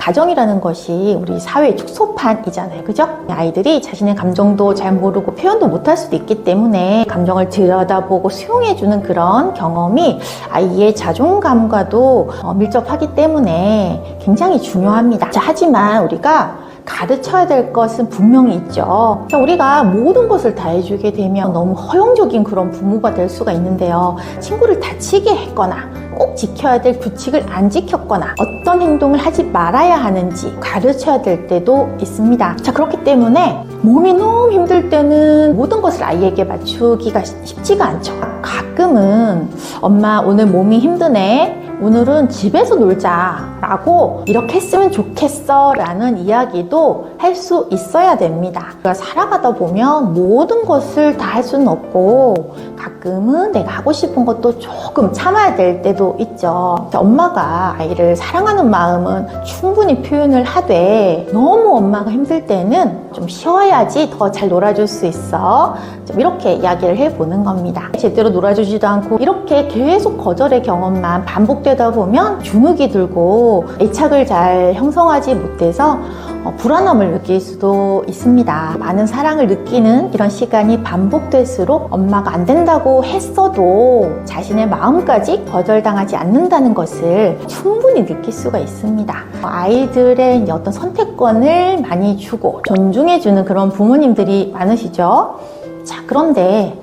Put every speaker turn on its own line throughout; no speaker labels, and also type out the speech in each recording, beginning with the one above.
가정이라는 것이 우리 사회의 축소판이잖아요. 그죠? 아이들이 자신의 감정도 잘 모르고 표현도 못할 수도 있기 때문에 감정을 들여다보고 수용해주는 그런 경험이 아이의 자존감과도 어, 밀접하기 때문에 굉장히 중요합니다. 자, 하지만 우리가 가르쳐야 될 것은 분명히 있죠. 자, 우리가 모든 것을 다 해주게 되면 너무 허용적인 그런 부모가 될 수가 있는데요. 친구를 다치게 했거나 꼭 지켜야 될 규칙을 안 지켰거나 어떤 행동을 하지 말아야 하는지 가르쳐야 될 때도 있습니다. 자, 그렇기 때문에 몸이 너무 힘들 때는 모든 것을 아이에게 맞추기가 쉽지가 않죠. 가끔은 엄마 오늘 몸이 힘드네. 오늘은 집에서 놀자 라고 이렇게 했으면 좋겠어 라는 이야기도 할 수 있어야 됩니다. 우리가 살아가다 보면 모든 것을 다 할 수는 없고 가끔은 내가 하고 싶은 것도 조금 참아야 될 때도 있죠. 엄마가 아이를 사랑하는 마음은 충분히 표현을 하되 너무 엄마가 힘들 때는 좀 쉬어야지 더 잘 놀아줄 수 있어. 좀 이렇게 이야기를 해보는 겁니다. 제대로 놀아주지도 않고 이렇게 계속 거절의 경험만 반복되 다 보면 주눅이 들고 애착을 잘 형성하지 못해서 어, 불안함을 느낄 수도 있습니다. 많은 사랑을 느끼는 이런 시간이 반복될수록 엄마가 안 된다고 했어도 자신의 마음까지 거절당하지 않는다는 것을 충분히 느낄 수가 있습니다. 아이들의 어떤 선택권을 많이 주고 존중해주는 그런 부모님들이 많으시죠. 자, 그런데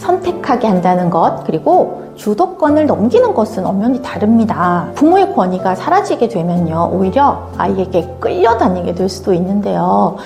선택하게 한다는 것, 그리고 주도권을 넘기는 것은 엄연히 다릅니다. 부모의 권위가 사라지게 되면요, 오히려 아이에게 끌려다니게 될 수도 있는데요.